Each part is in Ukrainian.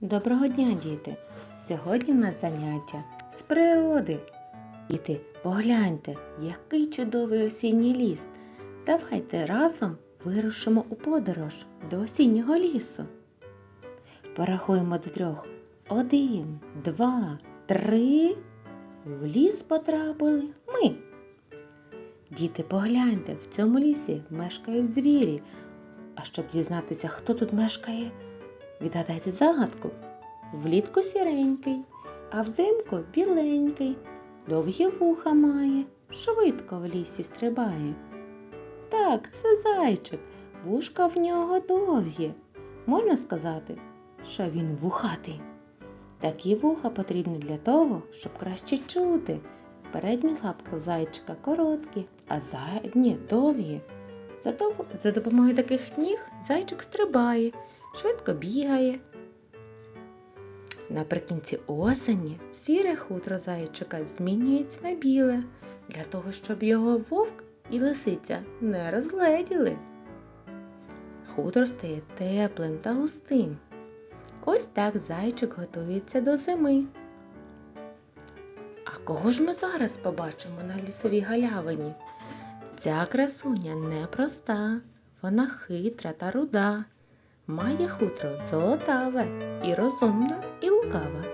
Доброго дня, діти! Сьогодні в нас заняття з природи. Діти, погляньте, який чудовий осінній ліс. Давайте разом вирушимо у подорож до осіннього лісу. Порахуємо до трьох. Один, два, три. В ліс потрапили ми. Діти, погляньте, в цьому лісі мешкають звірі. А щоб дізнатися, хто тут мешкає, Відгадайте загадку. Влітку сіренький, а взимку біленький, довгі вуха має, швидко в лісі стрибає. Так, це зайчик, вушка в нього довгі. Можна сказати, що він вухатий. Такі вуха потрібні для того, щоб краще чути. Передні лапки у зайчика короткі, а задні довгі. За, допомогою таких ніг зайчик стрибає швидко бігає. Наприкінці осені сіре хутро зайчика змінюється на біле, для того, щоб його вовк і лисиця не розгледіли. Хутро стає теплим та густим. Ось так зайчик готується до зими. А кого ж ми зараз побачимо на лісовій галявині? Ця красуня непроста, вона хитра та руда. Має хутро золотаве і розумна, і лукава.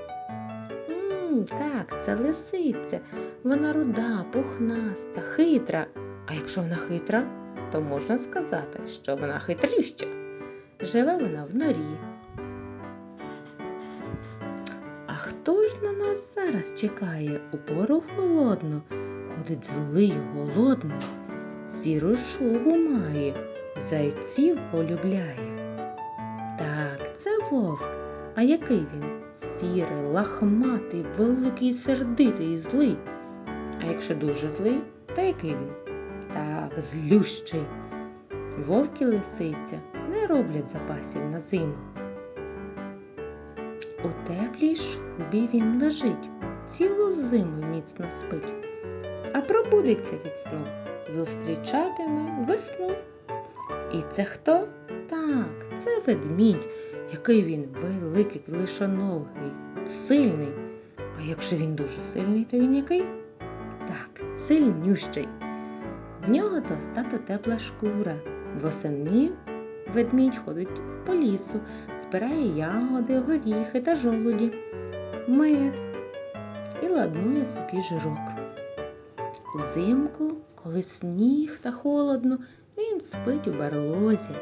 Мм, так, це лисиця. Вона руда, пухнаста, хитра. А якщо вона хитра, то можна сказати, що вона хитрюща. Живе вона в норі. А хто ж на нас зараз чекає у пору холодну? Ходить злий, голодний, сіру шубу має, зайців полюбляє. Вовк. А який він? Сірий, лахматий, великий, сердитий і злий. А якщо дуже злий, то який він? Так, злющий. Вовк і лисиця не роблять запасів на зиму. У теплій шубі він лежить, цілу зиму міцно спить, а пробудеться від сну, зустрічатиме весну. І це хто? Так, це ведмідь, який він великий, лишоногий, сильний. А якщо він дуже сильний, то він який? Так, сильнющий. В нього товстата тепла шкура. Восени ведмідь ходить по лісу, збирає ягоди, горіхи та жолуді, мед і ладнує собі жирок. Узимку, коли сніг та холодно, він спить у барлозі.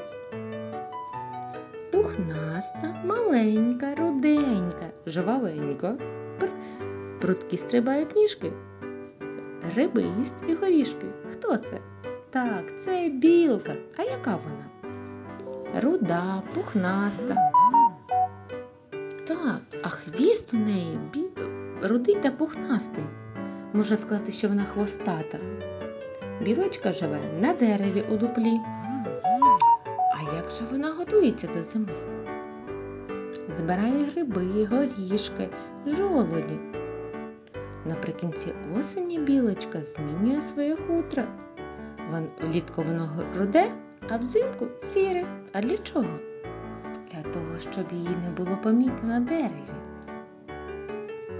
Пухнаста, маленька, руденька, жвавенька. Пр. Прудкі стрибають ніжки. Гриби їсть і горішки. Хто це? Так, це білка. А яка вона? Руда, пухнаста. Так, а хвіст у неї бі... рудий та пухнастий. Можна сказати, що вона хвостата. Білочка живе на дереві у дуплі. А як же вона готується до зими? Збирає гриби, горішки, жолуді. Наприкінці осені білочка змінює своє хутро. Влітку воно руде, а взимку сіре. А для чого? Для того, щоб її не було помітно на дереві.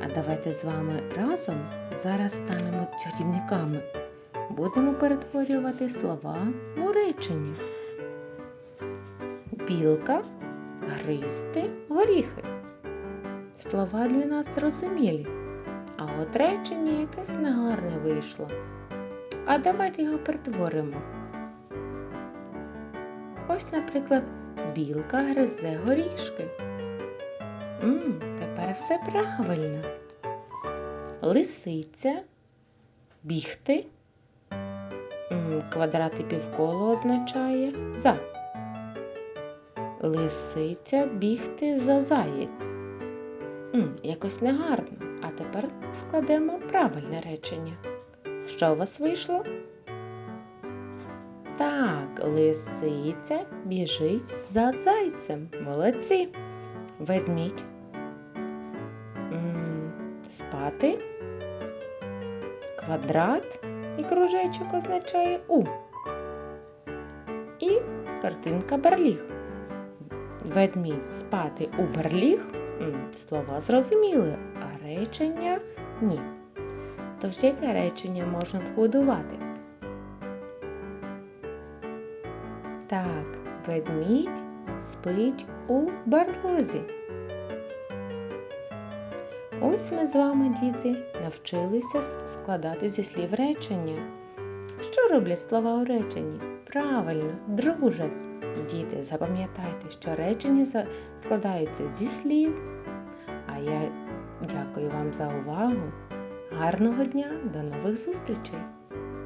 А давайте з вами разом зараз станемо чарівниками. Будемо перетворювати слова у речення. Білка, гризти, горіхи. Слова для нас зрозумілі, а от речення якесь негарне вийшло. А давайте його перетворимо. Ось, наприклад, білка гризе горішки. М, тепер все правильно. Лисиця, бігти. М, Квадрат і півколо означає за. Лисиця бігти за заєць. М, якось негарно. А тепер складемо правильне речення. Що у вас вийшло? Так, лисиця біжить за зайцем. Молодці. Ведмідь. Спати. Квадрат і кружечок означає У. І картинка берліг. Ведмідь спати у берліг Слова зрозуміли, а речення ні. Тож яке речення можна побудувати? Так, ведмідь спить у барлозі. Ось ми з вами, діти, навчилися складати зі слів речення. Що роблять слова у реченні? Правильно, дружать. Діти, запам'ятайте, що речення складаються зі слів. А я дякую вам за увагу. Гарного дня, до нових зустрічей!